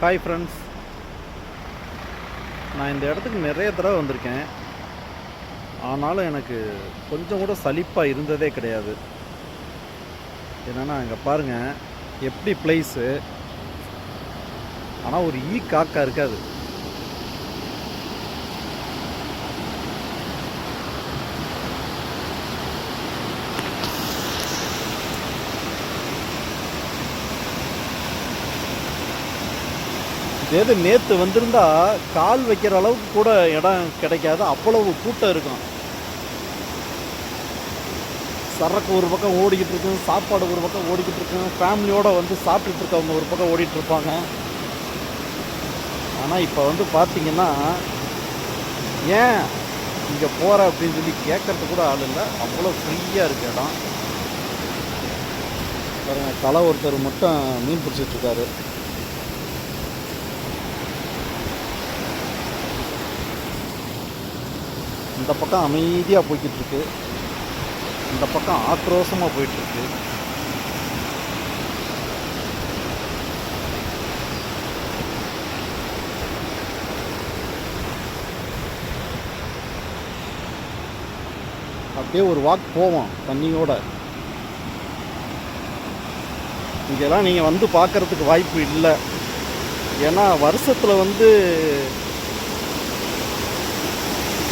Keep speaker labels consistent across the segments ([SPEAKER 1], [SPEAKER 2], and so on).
[SPEAKER 1] Hi friends நான் இந்த இடத்துக்கு நிறைய தடவை வந்திருக்கேன். ஆனாலும் எனக்கு கொஞ்சம் கூட சலிப்பாக இருந்ததே கிடையாது. என்னென்னா இங்கே பாருங்கள் எப்படி பிளேஸு ஆனால் ஒரு ஈ காக்கா இருக்காது. ஏது நேற்று வந்திருந்தா கால் வைக்கிற அளவுக்கு கூட இடம் கிடைக்காது. அவ்வளவு கூட்டம் இருக்கும். சரக்கு ஒரு பக்கம் ஓடிக்கிட்டு இருக்கும் சாப்பாடு ஒரு பக்கம் ஓடிக்கிட்டு இருக்கும். ஃபேமிலியோடு வந்து சாப்பிட்டுட்டு இருக்கவங்க ஒரு பக்கம் ஓடிட்டு இருப்பாங்க. ஆனால் இப்போ வந்து பார்த்தீங்கன்னா ஏன் இங்கே போகிற அப்படின்னு சொல்லி கேட்கறதுக்கு கூட ஆள் இல்லை. அவ்வளோ ஃப்ரீயாக இருக்குது இடம். பாருங்கள் தலை ஒருத்தர் மட்டும் மீன் பிடிச்சிட்டு இந்த பக்கம் அமைதியாக போய்கிட்டுருக்கு இந்த பக்கம் ஆக்ரோஷமாக போயிட்டுருக்கு அப்படியே ஒரு வாக் போவோம் தண்ணியோட. இங்கெல்லாம் நீங்கள் வந்து பார்க்கறதுக்கு வாய்ப்பு இல்லை. ஏன்னா வருஷத்தில் வந்து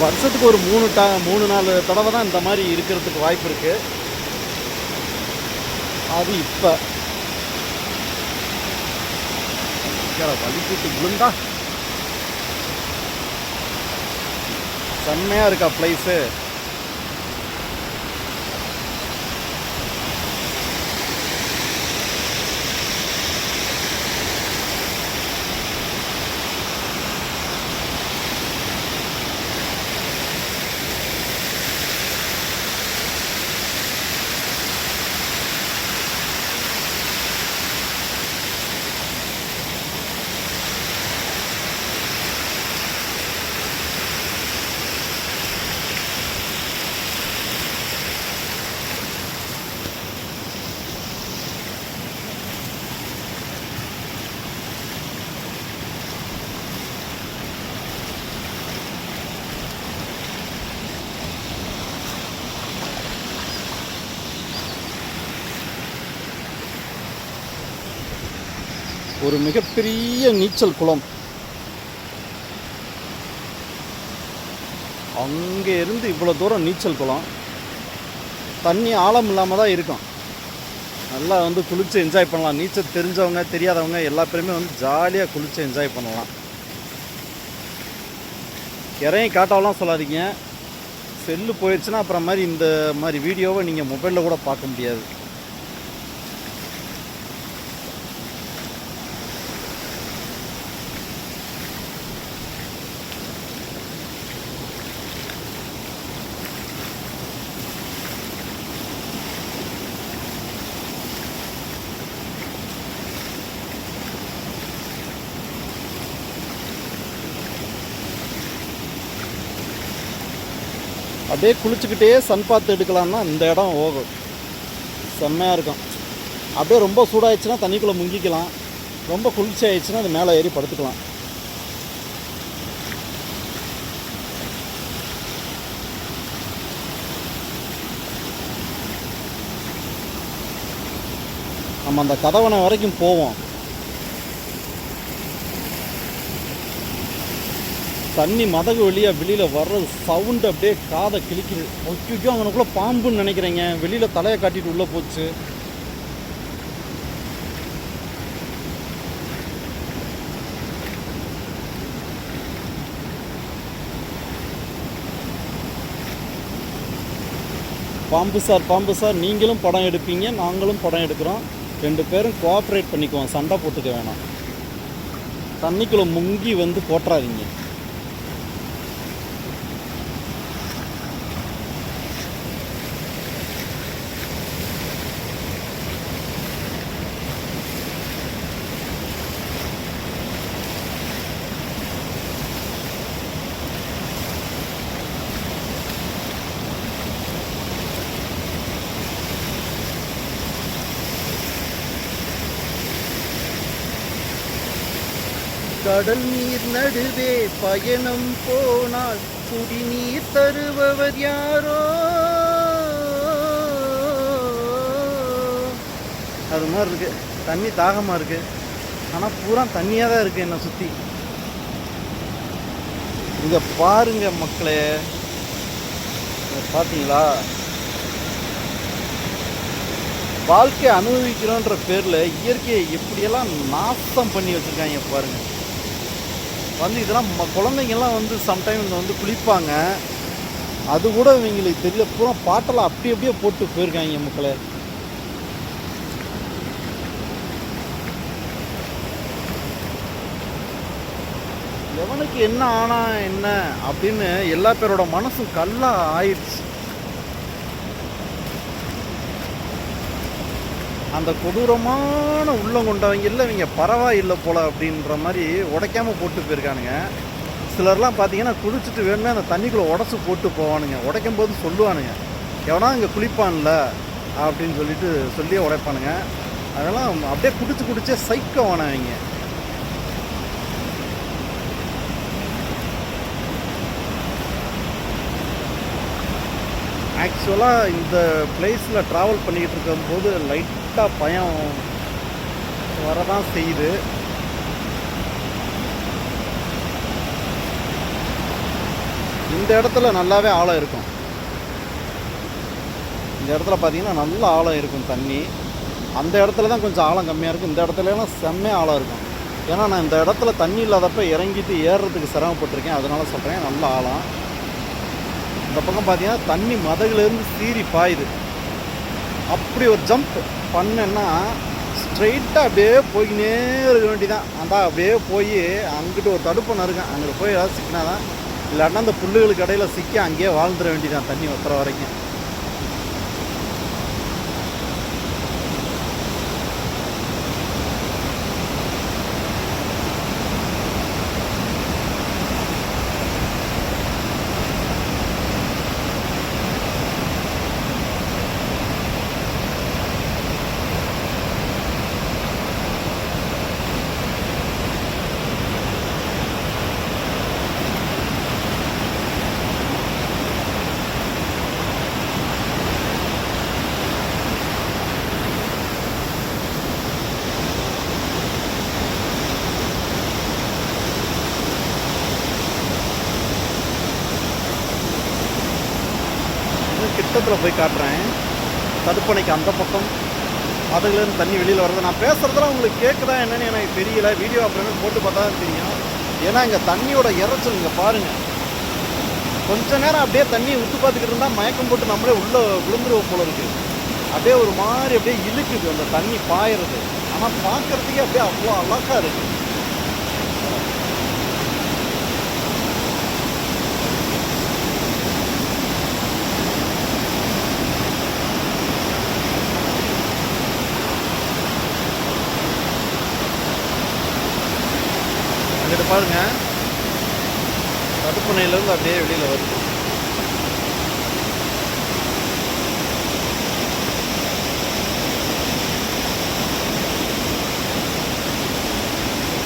[SPEAKER 1] வருஷத்துக்கு ஒரு மூணு ட மூணு நாலு தடவை தான் இந்த மாதிரி இருக்கிறதுக்கு வாய்ப்பு இருக்கு. அது இப்போ. வலிக்கிட்டு விழுந்தா. செம்மையாக இருக்கா பிளேஸு ஒரு மிகப்பெரிய நீச்சல் குளம். அங்கே இருந்து இவ்வளோ தூரம் நீச்சல் குளம். தண்ணி ஆழம் இல்லாமல் தான் இருக்கும். நல்லா வந்து குளித்து என்ஜாய் பண்ணலாம். நீச்சல் தெரிஞ்சவங்க தெரியாதவங்க எல்லா பேருமே வந்து ஜாலியாக குளித்து என்ஜாய் பண்ணலாம். இறையும் காட்டாவெல்லாம் சொல்லாதீங்க. செல்லு போயிடுச்சுன்னா அப்புறம் மாதிரி இந்த மாதிரி வீடியோவை நீங்கள் மொபைலில் கூட பார்க்க முடியாது. அப்படியே குளிச்சுக்கிட்டே சன் பார்த்து எடுக்கலாம்னா இந்த இடம் ஓகும் செம்மையாக இருக்கும். அப்படியே ரொம்ப சூடாகிடுச்சுன்னா தண்ணிக்குள்ளே முங்கிக்கலாம். ரொம்ப குளிர்ச்சி ஆயிடுச்சுன்னா அது மேலே ஏறி படுத்துக்கலாம். நம்ம அந்த கதவணை வரைக்கும் போவோம். தண்ணி மதகு வழியாக வெளியில் வர்றது சவுண்டு அப்படியே காதை கிழிக்குது. ஒய்யோ அவனுக்குள்ளே பாம்புன்னு நினைக்கிறேங்க. வெளியில் தலையை காட்டிட்டு உள்ளே போச்சு. பாம்பு சார் பாம்பு சார் நீங்களும் படம் எடுப்பீங்க நாங்களும் படம் எடுக்கிறோம். ரெண்டு பேரும் கோஆப்ரேட் பண்ணிக்குவோம். சண்டை போட்டுக்க வேணாம். தண்ணிக்குள்ளே முங்கி வந்து போட்டுறாதீங்க. கடல் நீர் நடுவே பயணம் போனால் குடிநீர் தருபவர் யாரோ? அது மாதிரி இருக்கு. தண்ணி தாகமாக இருக்கு. ஆனால் பூரா தண்ணியாக தான் இருக்கு என்னை சுற்றி இங்கே பாருங்க மக்களே. இங்க பார்த்தீங்களா வாழ்க்கை அனுபவிக்கிறோன்ற பேரில் இயற்கையை எப்படியெல்லாம் நாசம் பண்ணி வச்சுருக்காங்க பாருங்க. வந்து இதெல்லாம் ம- குழந்தைங்கெல்லாம் வந்து சம்டைம் இங்கே வந்து குளிப்பாங்க. அது கூட இவங்களுக்கு தெரியல. பூரா பாட்டெல்லாம் அப்படி அப்படியே போட்டு போயிருக்காங்க மக்களே. எவனுக்கு என்ன ஆனா என்ன அப்படின்னு எல்லா பேரோட மனசும் கல்லாக ஆயிடுச்சு. அந்த கொடூரமான உள்ளம் கொண்டவங்க இல்லை இவங்க பரவாயில்லை போல் அப்படின்ற மாதிரி உடைக்காமல் போட்டு போயிருக்கானுங்க. சிலர்லாம் பார்த்தீங்கன்னா குளிச்சுட்டு வேணுமே அந்த தண்ணிக்குள்ளே உடச்சி போட்டு போவானுங்க. உடைக்கும் போது சொல்லுவானுங்க எவனா இங்கே குளிப்பான்ல? அப்படின்னு சொல்லிட்டு சொல்லியே உடைப்பானுங்க. அதெல்லாம் அப்படியே குடிச்சு குடிச்சே சைக்கவானவங்க ஆக்சுவலாக இந்த பிளேஸில் ட்ராவல் பண்ணிக்கிட்டு இருக்கும்போது லைட்டாக பயம் வரதான் செய்யுது. இந்த இடத்துல நல்லாவே ஆழம் இருக்கும். இந்த இடத்துல பார்த்தீங்கன்னா நல்ல ஆழம் இருக்கும் தண்ணி. அந்த இடத்துல தான் கொஞ்சம் ஆழம் கம்மியாக இருக்கும். இந்த இடத்துலலாம் செம்மையாக ஆழம் இருக்கும். ஏன்னா நான் இந்த இடத்துல தண்ணி இல்லாதப்ப இறங்கிட்டு ஏறுறதுக்கு சிரமப்பட்டிருக்கேன். அதனால் சொல்கிறேன் நல்ல ஆழம். இந்த பக்கம் பார்த்தீங்கன்னா தண்ணி மதகுலேருந்து சீறி பாயுது. அப்படி ஒரு ஜம்ப் பண்ணேன்னா ஸ்ட்ரெயிட்டாக அப்படியே போய்கினே இருக்க வேண்டிதான். அதான் அப்படியே போய் அங்கிட்டு ஒரு தடுப்பணம் இருக்கேன் அங்கே போய் ஏதாவது சிக்கினா தான் இல்லாட்டினா அந்த புல்லுகளுக்கு இடையில சிக்கி அங்கேயே வாழ்ந்துட வேண்டிதான் தண்ணி ஒத்துற வரைக்கும். பக்கத்தில் போய் காட்டுறேன். தடுப்பணைக்கு அந்த பக்கம். அதுலேருந்து தண்ணி வெளியில் வருது நான் பேசுகிறதெல்லாம் உங்களுக்கு கேட்குதா என்னென்னு எனக்கு தெரியல. வீடியோ அப்புறமே போட்டு பார்த்தா தான் தெரியும். ஏன்னா இங்கே தண்ணியோட இறைச்சல் இங்கே பாருங்கள் கொஞ்ச நேரம் அப்படியே தண்ணியை உத்து பார்த்துக்கிட்டு இருந்தால் மயக்கம் போட்டு நம்மளே உள்ளே விழுந்துருவோம் போல இருக்குது அப்படியே ஒரு மாதிரி அப்படியே இழுக்குது அந்த தண்ணி பாயறது. ஆனால் பார்க்குறதுக்கே அப்படியே அவ்வளோ அழகாக இருக்குது அங்கிட்டு பாருங்க. தடுப்பணையிலேருந்து அப்படியே வெளியில் வருது.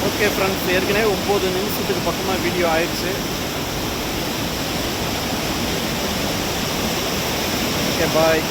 [SPEAKER 1] ஓகே ஃப்ரெண்ட்ஸ் ஏற்கனவே ஒம்பது நிமிஷத்துக்கு பக்கமாக வீடியோ ஆயிடுச்சு. Okay bye